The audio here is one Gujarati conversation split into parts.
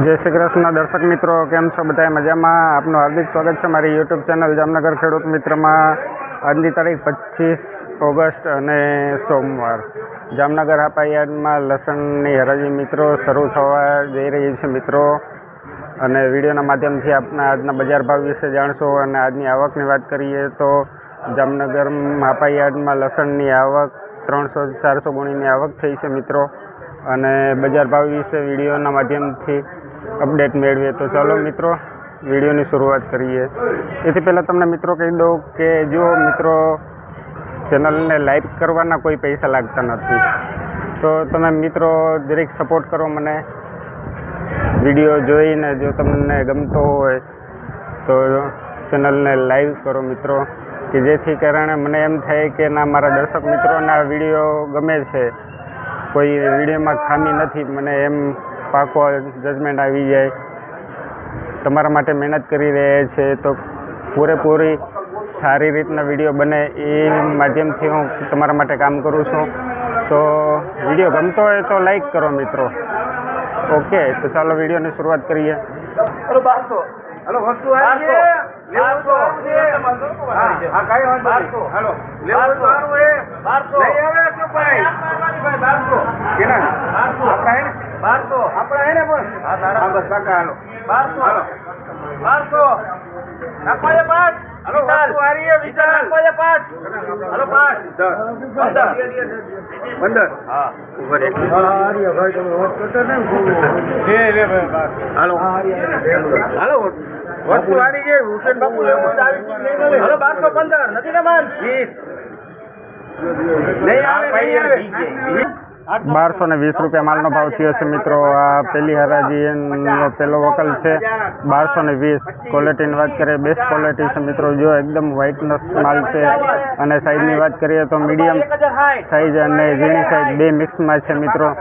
જય શ્રી કૃષ્ણ. દર્શક મિત્રો, કેમ છો? બધા મજામાં? આપનું હાર્દિક સ્વાગત છે મારી યુટ્યુબ ચેનલ જામનગર ખેડૂત મિત્રમાં. આજની તારીખ પચીસ ઓગસ્ટ અને સોમવાર. જામનગર હાપાયાર્ડમાં લસણની હરાજી મિત્રો શરૂ થવા જઈ રહી છે મિત્રો. અને વિડીયોના માધ્યમથી આપના આજના બજાર ભાવ વિશે જાણશો અને આજની આવકની વાત કરીએ તો જામનગર હાપાયાર્ડમાં લસણની આવક ત્રણસો ચારસો ગુણીની આવક થઈ છે મિત્રો. અને બજાર ભાવ વિશે વિડીયોના માધ્યમથી અપડેટ મેળવીએ તો ચાલો મિત્રો, વિડીયોની શરૂઆત કરીએ. એથી પહેલાં તમને મિત્રો કહી દઉં કે જો મિત્રો ચેનલને લાઈક કરવાના કોઈ પૈસા લાગતા નથી, તો તમે મિત્રો દરેક સપોર્ટ કરો મને. વીડિયો જોઈને જો તમને ગમતો હોય, તો ચેનલને લાઈક કરો મિત્રો, કે જેથી કારણે મને એમ થાય કે ના, મારા દર્શક મિત્રોના વીડિયો ગમે છે. કોઈ વિડીયોમાં ખામી નથી, મને એમ પાકો જજમેન્ટ આવી જાય. તમારા માટે મહેનત કરી રહ્યા છે તો પૂરેપૂરી સારી રીતના વીડિયો બને એ માધ્યમથી હું તમારા માટે કામ કરું છું. તો વીડિયો ગમતો હોય તો લાઈક કરો મિત્રો. ઓકે તો ચાલો વિડીયોની શરૂઆત કરીએ. હેલો વસ્તુ બારસો. બારસો. બારસો બારસો આપણા હે ને બારસો આપણા હે ને પણ હા તારા બસ કાકા હાલો. બારસો. હાલો. બારસો. નાખવા દે પાંચ. હલો વસ્તુ હારી વિચાર નાખવા દે પાંચ. હલો પાંચ. પંદર. પંદર. હા. ઉપર એક હાલો. હાલો વસ્તુ આની છે હુસેન બાપુ હાલો બારસો પંદર. નથી ને માન? વીસ. નહીં આવે નહીં આવે. બારસો ને વીસ રૂપિયા માલનો ભાવ થયો છે મિત્રો. આ પેલી હરાજીનો પેલો વકલ છે. બારસો ને વીસ ક્વોલિટીની વાત કરીએ બેસ્ટ ક્વોલિટી છે મિત્રો. જો એકદમ વ્હાઇટનેસ માલ છે અને સાઈઝની વાત કરીએ તો મીડિયમ સાઈઝ અને ઝીણી સાઈઝ બે મિક્સમાં છે મિત્રો.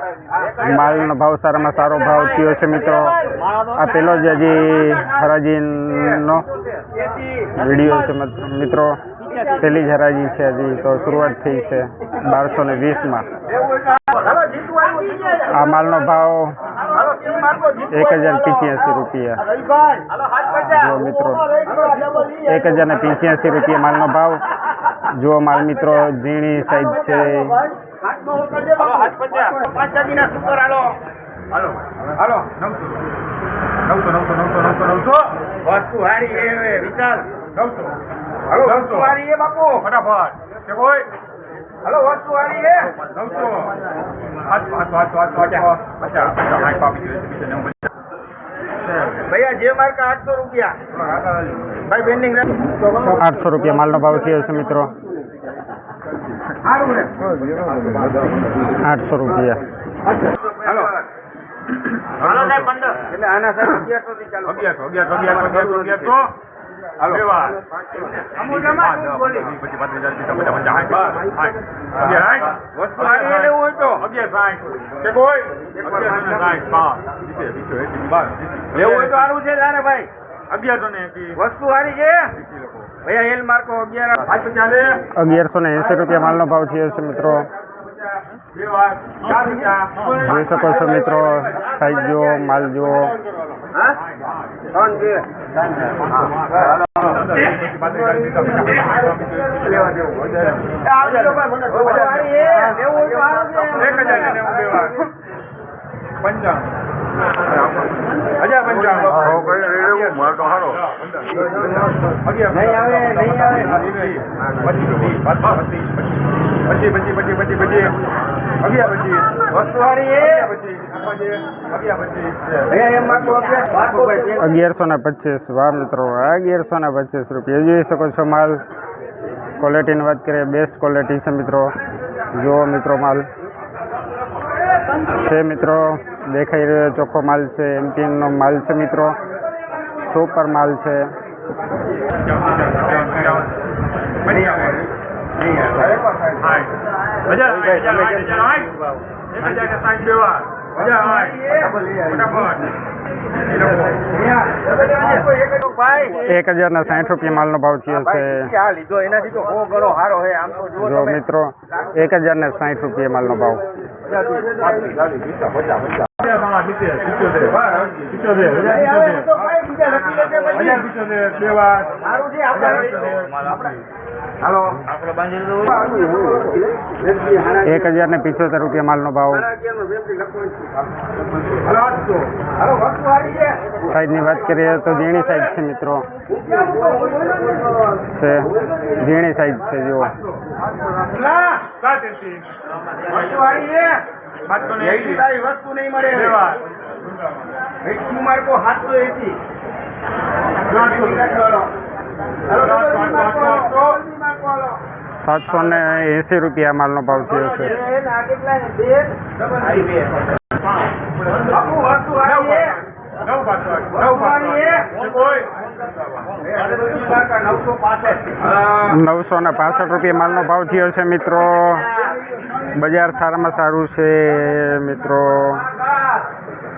માલનો ભાવ સારામાં સારો ભાવ થયો છે મિત્રો. આ પેલો જ હજી હરાજીનો વીડિયો છે મિત્રો. પેલી જ હરાજી છે હજી તો શરૂઆત થઈ છે બારસો ને વીસમાં. આ માલનો ભાવ એક હજાર પિચ્યાસી રૂપિયા. રવિભાઈ હાલો હાથ પચાસ જો મિત્રો એક હજાર ને પિચ્યાસી રૂપિયા માલનો ભાવ. જુઓ માલ મિત્રો ઝીણી સાઈઝ છે. હાલો હાથ પચાસ પાંચ જાતિના સુપર હાલો હાલો હાલો નવસો નવસો નવસો નવસો નવસો વસ્તુ હારી એ વિશાલ નવસો હાલો. નવસો હારી એ બાપુ. ફટાફટ. હાલો વસ્તુ હારી છે નવસો ભૈયા જે માર્કા આઠસો રૂપિયા? ભાઈ બેન્ડિંગ આઠસો રૂપિયા માલનો ભાવ થયો છે મિત્રો. આઠસો રૂપિયા. હાલો. હાલો સાહેબ પંદર એટલે આના સાહેબ અગિયારસો થી ચાલુ. અગિયારસો અગિયારસો અગિયારસો અગિયારસો. અગિયારસો ને એસી. વસ્તુ હારી છે. ભૈયા માર્કો અગિયાર. પાંચ પચાસ. અગિયારસો ને રૂપિયા માલનો ભાવ થયો છે મિત્રો. જોઈ શકો છો મિત્રો સાઈઝ જુઓ માલ જુઓ હા ત્રણ છે વસ્તુ હારી છે અગિયાર પચીસ વસ્તુ હારી છે પચીસ અગિયાર પચીસ ભૈયા એમ માર્કો અગિયાર માર્કો ભાઈ અગિયારસો ને પચીસ. વાહ મિત્રો અગિયારસો ને પચીસ રૂપિયા. જોઈ શકો છો માલ. ક્વોલિટીની વાત કરીએ બેસ્ટ ક્વોલિટી છે મિત્રો. જુઓ મિત્રો માલ. છે મિત્રો દેખાઈ રહ્યો ચોખ્ખો માલ છે. એમપીએનનો માલ છે મિત્રો. સુપર માલ છે. એક હજાર ને સાઠ રૂપિયા માલનો ભાવ થયો છે. આ લીધો? એનાથી તો બહુ ઘણો સારો છે. આમ તો જુઓ જો તમે. મિત્રો એક હજાર ને સાઠ રૂપિયા માલનો ભાવ. હાલો એક હજાર ને પિચોતેર રૂપિયા માલનો ભાવ. સાઈઝની વાત કરીએ તો ઝીણી સાઈઝ છે મિત્રો. છે. ઝીણી સાઈઝ છે જુઓ. વસ્તુ નહીં મળે. માર્કો સાતસો એસી. સાતસો ને એંસી રૂપિયા માલનો ભાવ થયો છે. નવસો ને પાસઠ રૂપિયા માલનો ભાવ થયો છે, મિત્રો. બજાર સારામાં સારું છે, મિત્રો.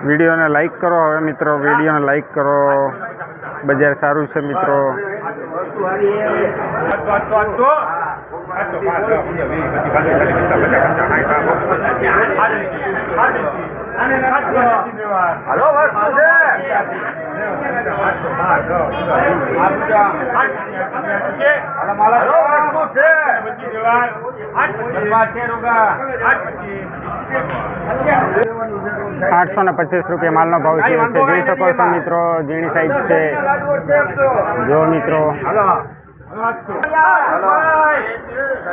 વિડીયોને લાઈક કરો હવે મિત્રો વિડીયોને લાઈક કરો. બજાર સારું છે મિત્રો. હલો વસ્તુ છે? હલો વસ્તુ છે? આઠસો ને પચીસ રૂપિયા માલનો ભાવ છે. જોઈ શકો છો મિત્રો ઝીણી સાઈઝ છે. જો મિત્રો. હલો.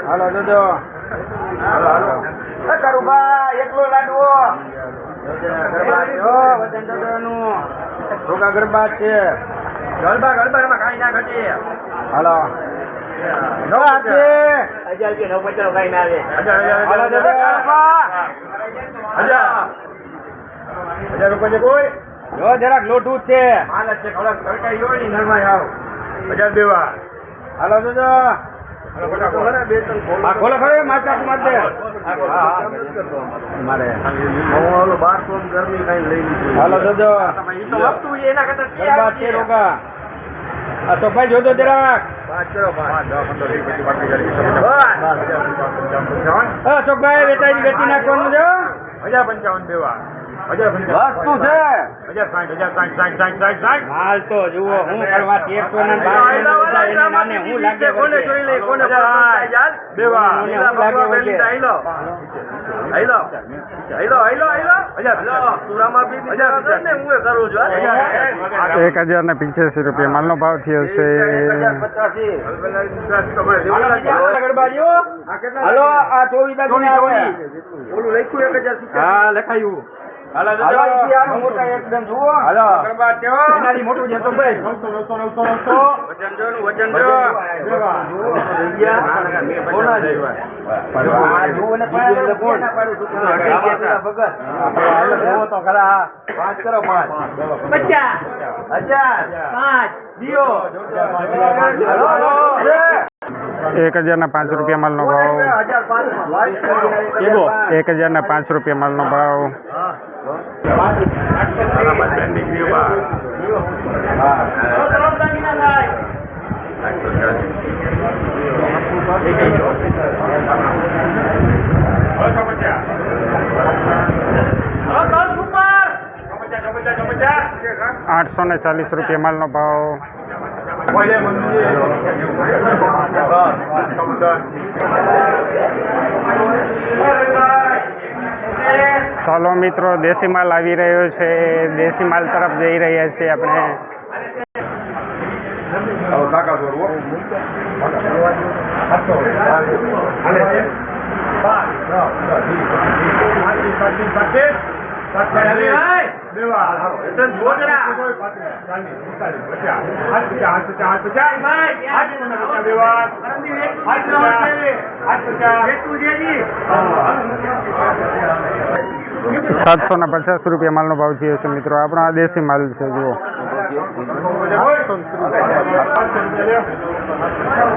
હલો જોજો. Hello hello. કરુભા એકલો લાડવો. વજન દાદાનું રોગા ગરબા છે. ગરબા ગરબા એમાં કાંઈ ના ઘટી. હલો. નો છે હલો દાદા હજાર. રૂપિયા છે કોઈ? જો જરાક લોટું છે. હાલ છે થોડાક સરકારી હોય ને નરમાઈ આવ. હજાર દેવા. હાલો છે આ તો ભાઈ જોજો જરાક. ચોકભાઈ વેચાઈ વેચી નાખવાનું જો હજાર પંચાવન દેવા. હજાર વસ્તુ છે? હાલ તો જુઓ હું કરવા તેરસો ને બારસો એક હજાર ને પિંચ્યાસી રૂપિયા માલનો ભાવ થયો છે. હા લખાયું. પાંચ કરો પાંચ. હજાર પાંચ. દિયો. એક હજાર ના પાંચ રૂપિયા માલનો ભાવ. એક હજાર ના પાંચ રૂપિયા માલનો ભાવ. ચોપચાસ આઠસો ને ચાલીસ રૂપિયા માલનો ભાવ. ચાલો મિત્રો દેશી માલ આવી રહ્યો છે દેશી માલ તરફ જઈ રહ્યા છીએ આપણે સાતસો ને પચાસ રૂપિયા માલનો ભાવ થયો છે મિત્રો આપણો આ દેશી માલ છે જુઓ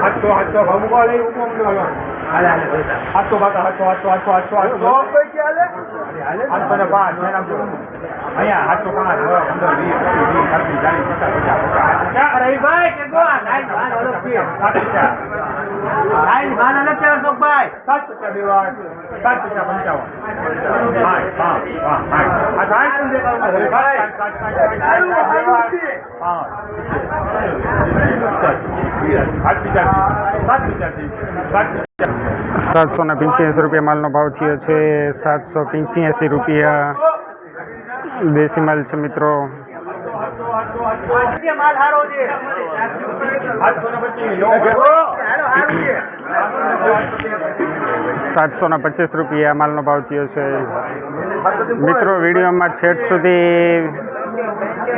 હાથો હાથો આઠસો ને પાંચ અહીંયા સાતસો પાંચ પંદર વીસ પચીસ ચાલીસ ચાલીસ પચાસ પચાસ પચાસ માલ અલગ છે અશોકભાઈ સાત પચાસ બે વાર સાત પચાસ પંચાવન. પચાસી સાતસો ને પંચ્યાસી રૂપિયા માલનો ભાવ થયો છે. સાતસો પંચ્યાસી રૂપિયા દેશી માલ છે મિત્રો. માલ સાતસો ને પચીસ રૂપિયા માલનો ભાવ થયો છે. મિત્રો, વિડીયોમાં છેટ સુધી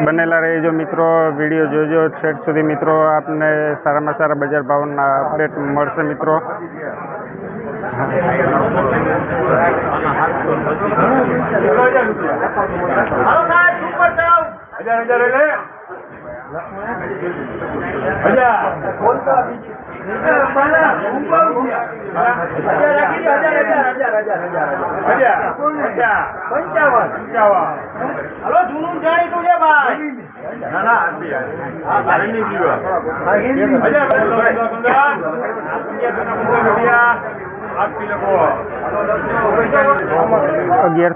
બનેલા રહેજો મિત્રો. વીડિયો જોજો. છેટ સુધી મિત્રો, આપને સારામાં સારા બજાર ભાવના અપડેટ મળશે મિત્રો. રૂપિયા હાલો સાહેબ સુપર જાવ હજાર હજાર ભાઈ.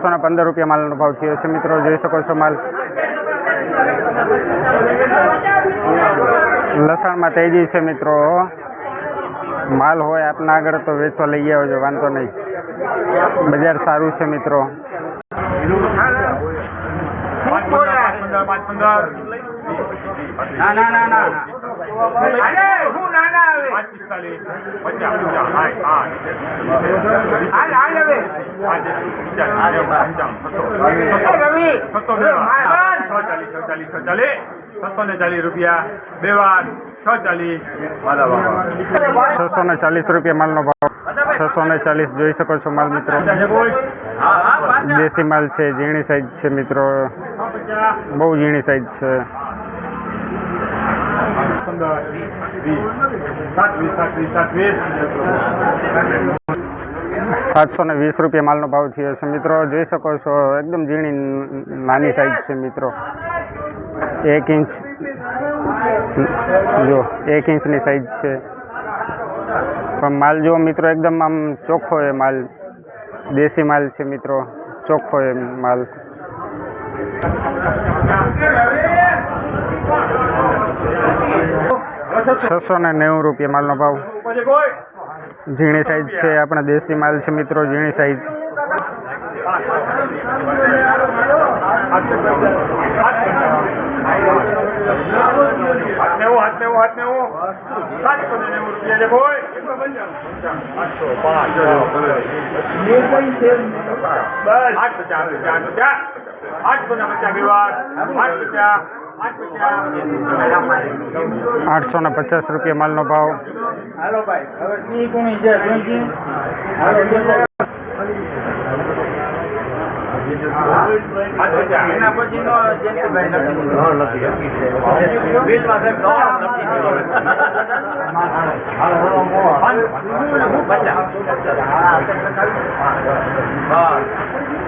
ના પંદર રૂપિયા માલનો ભાવ થયો છે. મિત્રો જોઈ શકો છો માલ. લસણમાં તેજી છે મિત્રો. માલ હોય આપના આગળ તો વેચવા લઈ આવજો વાંધો નહીં. બજાર સારું છે મિત્રો. ના ના ના રવિ છ ચાલીસ છ ચાલીસ છ ને ચાલીસ રૂપિયા. બે વાર છ ચાલીસ. છસો ને ચાલીસ રૂપિયા માલનો ભાવ. છસો ને ચાલીસ જોઈ શકો છો માલ મિત્રો. દેશી માલ છે ઝીણી સાઈઝ છે મિત્રો. બહુ ઝીણી સાઈઝ છે. પંદર વીસ સાત વીસ સાત વીસ સાત વીસ. સાતસો ને વીસ રૂપિયા માલનો ભાવ થયો છે. મિત્રો, જોઈ શકો છો, એકદમ ઝીણી નાની સાઈઝ છે મિત્રો. એક ઇંચ જો એક ઇંચની સાઈઝ છે. પણ માલ જો મિત્રો, એકદમ આમ ચોખ્ખો એ માલ. દેશી માલ છે મિત્રો, ચોખ્ખો એ માલ. છસો ને નેવું રૂપિયા માલનો ભાવ. ઝીણી સાઈઝ છે આપણા દેશી માલ છે મિત્રો ઝીણી સાઈઝ આઠસો આઠ પચાસ પચાસ પચાસ આઠસો ને પચાસ આઠસો ને પચાસ રૂપિયા માલનો ભાવ. હાલો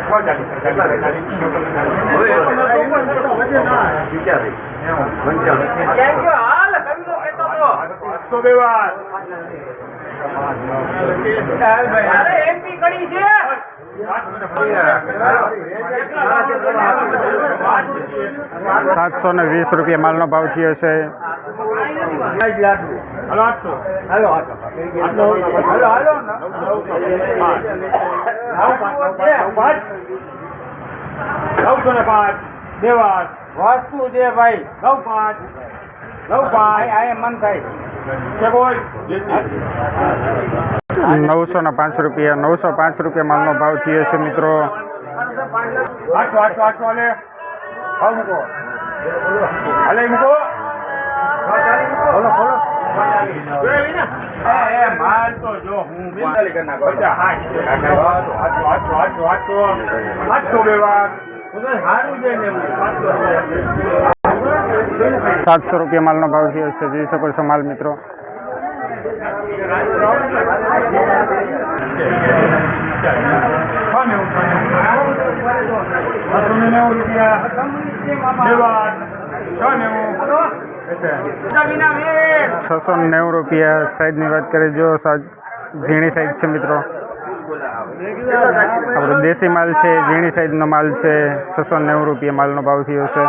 હાલો હાલ એમપી કડી છે સાતસો ને વીસ રૂપિયા માલનો ભાવ થયો છે હલો આઠસો હાલો હાલો હાલો નવસો ને પાંચ છે ભાઈ નવ પાંચ નવ પાંચ આ મન થાય નવસો ને પાંચ રૂપિયા, નવસો પાંચ રૂપિયા માલનો ભાવ થયો છે મિત્રો. આઠસો આઠસો આઠસો હાલે ભાવ હાલે. મૂકો એ એ માલ તો જો હું સાતસો રૂપિયા માલનો ભાવ થયો છે. જોઈ શકો છો માલ મિત્રો. રૂપિયા. છ નેવું છસો નેવું રૂપિયા સાઈઝની વાત કરીએ જો ઝીણી સાઈઝ છે મિત્રો. આપણો દેશી માલ છે ઝીણી સાઈઝનો માલ છે છસો નેવું રૂપિયા માલનો ભાવ થયો છે.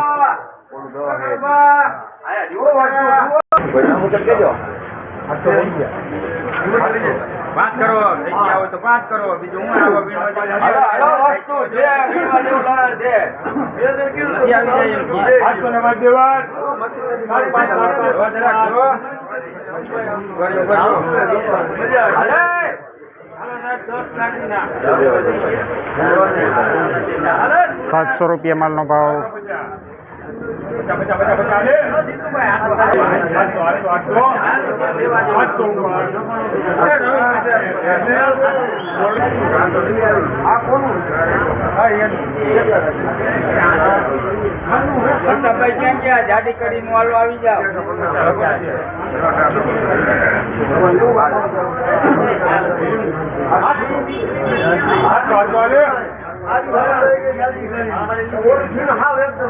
પાંચ કરો થઈ ગયા હોય તો વાત કરો. બીજું હું આવો પાંચ પાંચ સાતસો રૂપિયા માલનો ભાવ. લે ભાઈ ક્યાં ગયા જાડી કરી નું હાલો આવી જાઓ આઠસો આઠસો લે પાંચ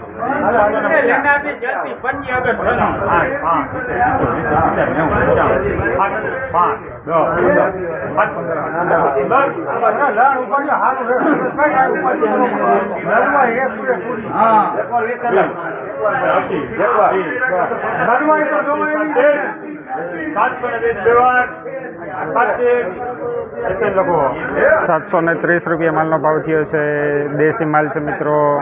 સારું ત્રીસ રૂપિયા માલનો ભાવ થયો છે. દેશી માલ છે જલ્દી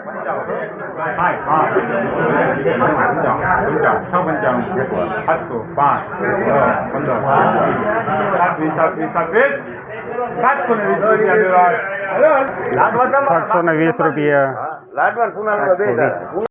એકવાર વેચાતા. સાતસો ને વીસ લેવાન સાતસો લખો સાતસો ને ત્રીસ રૂપિયા માલનો ભાવ થયો છે દેશી માલ છે મિત્રો સાતસો ત્રીસ રૂપિયા ચાલી, એ પચાસ વેચાય. છ પચાસ પંચાવન. હા હા છ પંચાણું સાતસો પાંચ દસ પંદર સાત વીસ સાત વીસ સાત વીસ સાતસો ને વીસ રૂપિયા દેવા સાતસો ને વીસ રૂપિયા લાડવા કુનાલ બે